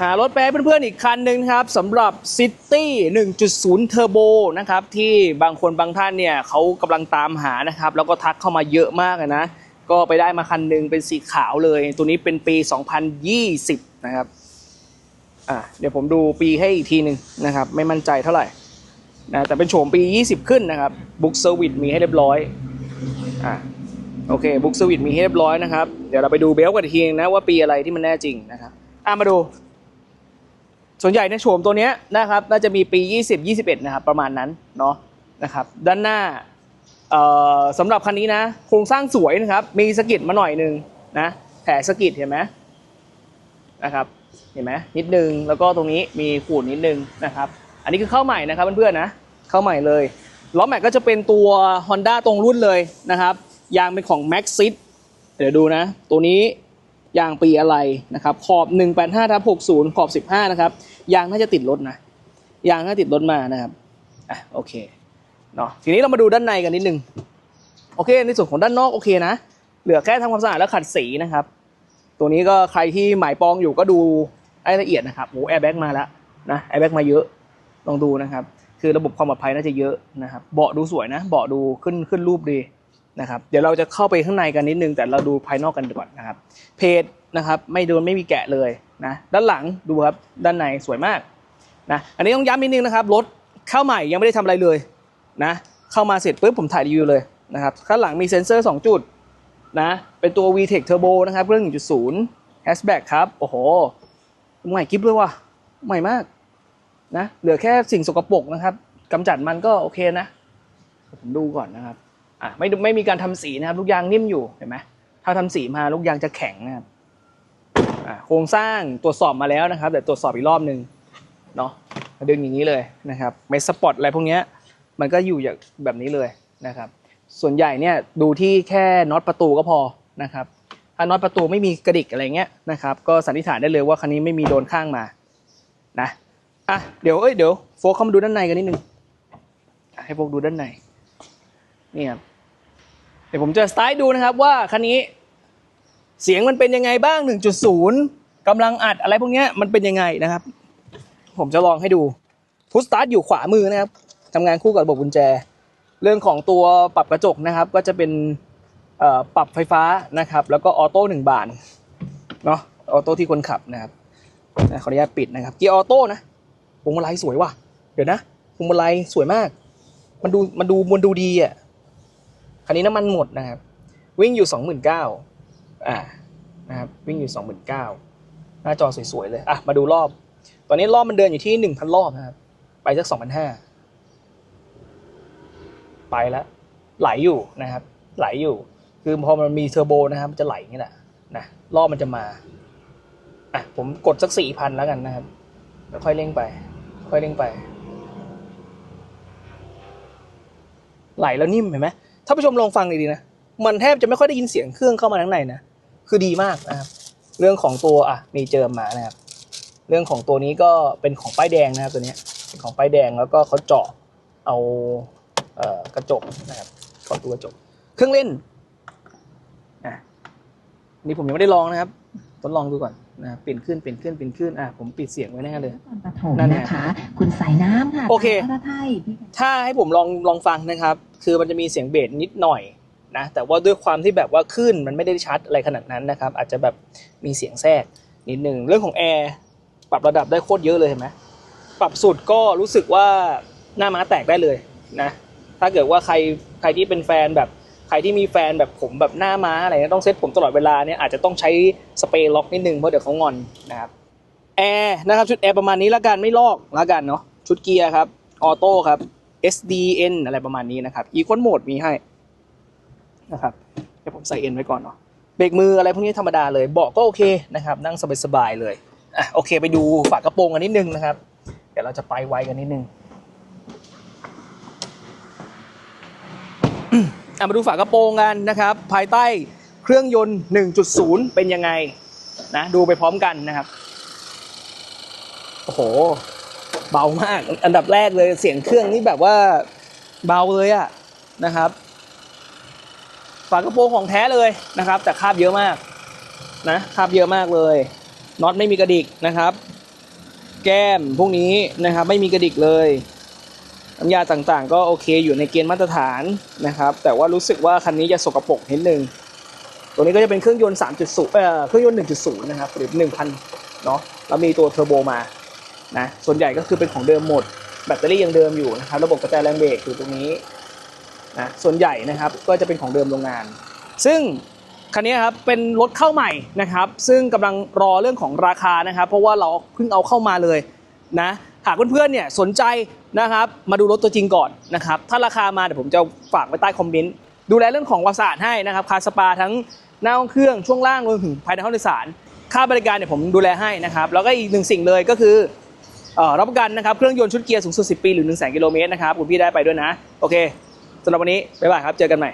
หารถแปรเพื่อนๆอีกคันหนึ่งครับสำหรับ City 1.0 Turbo นะครับที่บางคนบางท่านเนี่ยเขากำลังตามหานะครับแล้วก็ทักเข้ามาเยอะมากนะก็ไปได้มาคันหนึ่งเป็นสีขาวเลย ตัวนี้เป็นปี 2020 นะครับอะเดี๋ยวผมดูปีให้อีกทีหนึ่งนะครับไม่มั่นใจเท่าไหร่นะแต่เป็นโฉมปี 20 ขึ้นนะครับบุ๊กเซอร์วิสมีให้เรียบร้อยอะโอเคบุ๊กเซอร์วิสมีให้เรียบร้อยนะครับเดี๋ยวเราไปดูเบลกันอีกทีนึงนะว่าปีอะไรที่มันแน่จริงนะครับอะมาดู ส่วนใหญ่ในโฉมตัวนี้นะครับน่าจะมีปี 20 21 นะครับประมาณนั้นเนาะนะครับด้านหน้าสำหรับคันนี้นะโครงสร้างสวยนะครับ มีสกิดมาหน่อยหนึงนะแผลสกิดเห็นไหมนะครับเห็นไหมนิดนึงแล้วก็ตรงนี้มีขูดนิดนึงนะครับ อันนี้คือเข้าใหม่นะครับเพื่อนๆนะเข้าใหม่เลยล้อแม็กก็จะเป็นตัว Honda ตรงรุ่นเลยนะครับยางเป็นของ Maxxis เดี๋ยวดูนะ ตัวนี้ยางปีอะไรนะครับขอบ 185ทับ60 ขอบ 15 นะครับ ยางน่าจะติดรถนะ ยางน่าติดรถมานะครับอะโอเคเนาะทีนี้เรามาดูด้านในกันนิดนึงโอเค ในส่วนของด้านนอกโอเคนะ เหลือแค่ทำความสะอาดแล้วขัดสีนะครับ ตัวนี้ก็ใครที่หมายปองอยู่ก็ดูให้ละเอียดนะครับโอ้แอร์แบ็กมาแล้วนะแอร์แบ็กมาเยอะลองดูนะครับ คือระบบความปลอดภัยน่าจะเยอะนะครับเบาะดูสวยนะเบาะดูขึ้นขึ้นรูปดีนะครับเดี๋ยวเราจะเข้าไปข้างในกันนิดนึง แต่เราดูภายนอกกันก่อนนะครับ เพจนะครับ ไม่โดนไม่มีแกะเลย นะด้านหลังดูครับด้านในสวยมากนะอันนี้ต้องย้ำนิดนึงนะครับรถเข้าใหม่ยังไม่ได้ทำอะไรเลยนะเข้ามาเสร็จปุ๊บผมถ่ายรีวิวเลยนะครับข้างหลังมีเซ็นเซอร์ 2 จุดนะเป็นตัว VTEC Turbo นะครับเครื่อง1.0 Hatchback ครับโอ้โหใหม่กิ๊บเลยว่ะใหม่มากนะเหลือแค่สิ่งสกปรกนะครับกำจัดมันก็โอเคนะ ผมดูก่อนนะครับอะไม่ไม่มีการทำสีนะครับลูกยางนิ่มอยู่เห็นไหมถ้าทำสีมาลูกยางจะแข็งนะครับ โครงสร้างตรวจสอบมาแล้วนะครับ แต่ตรวจสอบอีกรอบหนึ่งเนาะดึงอย่างนี้เลยนะครับเมสสปอตอะไรพวกนี้มันก็อยู่อย่างแบบนี้เลยนะครับ ส่วนใหญ่เนี่ยดูที่แค่น็อตประตูก็พอนะครับถ้าน็อตประตูไม่มีกระดิกอะไรเงี้ยนะครับ ก็สันนิษฐานได้เลยว่าคันนี้ไม่มีโดนข้างมานะอะเดี๋ยวเอ้ยเดี๋ยวโฟกเข้ามาดูด้านในกันนิดนึงให้โฟกดูด้านในนี่ครับเดี๋ยวผมจะสไตล์ดูนะครับว่าคันนี้ เสียงมันเป็นยังไงบ้าง 1.0กำลังอัดอะไรพวกนี้มันเป็นยังไงนะครับ ผมจะลองให้ดูพุชสตาร์ทอยู่ขวามือนะครับทำงานคู่กับระบบกุญแจ เรื่องของตัวปรับกระจกนะครับ ก็จะเป็นปรับไฟฟ้านะครับ แล้วก็ออโต้หนึ่งบานเนาะออโต้ที่คนขับนะครับขออนุญาตปิดนะครับเกียร์ออโต้นะพวงมาลัยสวยว่ะเดี๋ยวนะพวงมาลัยสวยมาก มันดูมันดูมันดูดีอะคันนี้น้ำมันหมดนะครับ วิ่งอยู่สองหมื่นเก้า อ่านะครับวิ่งอยู่สองหมื่นเก้าหน้าจอสวยๆเลยอะมาดูรอบ ตอนนี้รอบมันเดินอยู่ที่หนึ่งพันรอบนะครับ ไปสักสองพันห้าไปแล้ว ไหลอยู่นะครับ ไหลอยู่ คือพอมันมีเทอร์โบนะครับมันจะไหลอย่างนี้แหละนะรอบมันจะมาอะผมกดสักสี่พันแล้วกันนะครับ แล้วค่อยเร่งไป ค่อยเร่งไป ไหลแล้วนิ่มเห็นไหมถ้าผู้ชมลองฟังดีๆนะ มันแทบจะไม่ค่อยได้ยินเสียงเครื่องเข้ามาข้างในนะ คือดีมากนะครับ เรื่องของตัวอะมีเจิมมานะครับ เรื่องของตัวนี้ก็เป็นของป้ายแดงนะครับตัวเนี้ยเป็นของป้ายแดงแล้วก็เขาเจาะเอาเอ่อกระจกนะครับก่อนตัวกระจก เครื่องเล่นอะนี่ผมยังไม่ได้ลองนะครับทดลองดูก่อนนะเปลี่ยนขึ้นเปลี่ยนขึ้นเปลี่ยนขึ้นอะผมปิดเสียงไว้แน่เลยนครปฐมนั่นไงนะคะคุณสายน้ำค่ะโอเคทางพระไทยพี่ถ้าให้ผมลองลองฟังนะครับ คือมันจะมีเสียงเบสนิดหน่อย นะแต่ว่าด้วยความที่แบบว่าขึ้นมันไม่ได้ชัดอะไรขนาดนั้นนะครับอาจจะแบบมีเสียงแทรกนิดหนึ่งเรื่องของแอร์ปรับระดับได้โคตรเยอะเลยเห็นไหมปรับสุดก็รู้สึกว่าหน้าม้าแตกได้เลยนะถ้าเกิดว่าใครใครที่เป็นแฟนแบบใครที่มีแฟนแบบผมแบบหน้าม้าอะไรเงี้ยต้องเซ็ตผมตลอดเวลาเนี่ยอาจจะต้องใช้สเปรย์ล็อกนิดนึงเพราะเดี๋ยวเขางอนนะครับแอร์นะครับชุดแอร์ประมาณนี้แล้วกันไม่ลอกแล้วกันเนาะชุดเกียร์ครับออโต้ครับ SDN อะไรประมาณนี้นะครับ Equal Mode มีให้ นะครับเดี๋ยวผมใส่ N ไว้ก่อนเนาะเบรกมืออะไรพวกนี้ธรรมดาเลยเบาะก็โอเคนะครับนั่งสบายๆเลยอะโอเคไปดูฝากระโปรงกันนิดนึงนะครับ เดี๋ยวเราจะไปไวกันนิดนึงอะมาดูฝากระโปรงกันนะครับ ภายใต้เครื่องยนต์ 1.0 เป็นยังไงนะดูไปพร้อมกันนะครับโอ้โห เบามากอันดับแรกเลยเสียงเครื่องนี่แบบว่าเบาเลยอะนะครับ ฝากระโปรงของแท้เลยนะครับ แต่คาบเยอะมากนะคาบเยอะมากเลยน็อตไม่มีกระดิกนะครับ แก้มพวกนี้นะครับ ไม่มีกระดิกเลยน้ำยาต่างๆ ก็โอเคอยู่ในเกณฑ์มาตรฐานนะครับ แต่ว่ารู้สึกว่าคันนี้จะสกปรกนิดนึงตัวนี้ก็จะเป็นเครื่องยนต์ 3.0 เอ่อเครื่องยนต์ 1.0 นะครับหรือ 1,000 เนาะแล้วมีตัวเทอร์โบมานะส่วนใหญ่ก็คือเป็นของเดิมหมด แบตเตอรี่ยังเดิมอยู่นะครับ ระบบกระจายแรงเบรกอยู่ตรงนี้ นะส่วนใหญ่นะครับก็จะเป็นของเดิมโรงงาน ซึ่งคันนี้ครับเป็นรถเข้าใหม่นะครับ ซึ่งกำลังรอเรื่องของราคานะครับ เพราะว่าเราเพิ่งเอาเข้ามาเลยนะหากเพื่อนๆเนี่ยสนใจนะครับ มาดูรถตัวจริงก่อนนะครับ ถ้าราคามาเดี๋ยวผมจะฝากไว้ใต้คอมเมนต์ดูแลเรื่องของความสะอาดให้นะครับคาสปาทั้งหน้าห้องเครื่องช่วงล่างรวมถึงภายในห้องโดยสาร ค่าบริการเนี่ยผมดูแลให้นะครับ แล้วก็อีกหนึ่งสิ่งเลยก็คือเอ่อรับประกันนะครับเครื่องยนต์ชุดเกียร์สูงสุด 10 ปีหรือ 1 0 0 0 0 0กิโลเมตรนะครับคุณพี่ได้ไปด้วยนะ โอเค สำหรับวันนี้บ๊ายบายครับเจอกันใหม่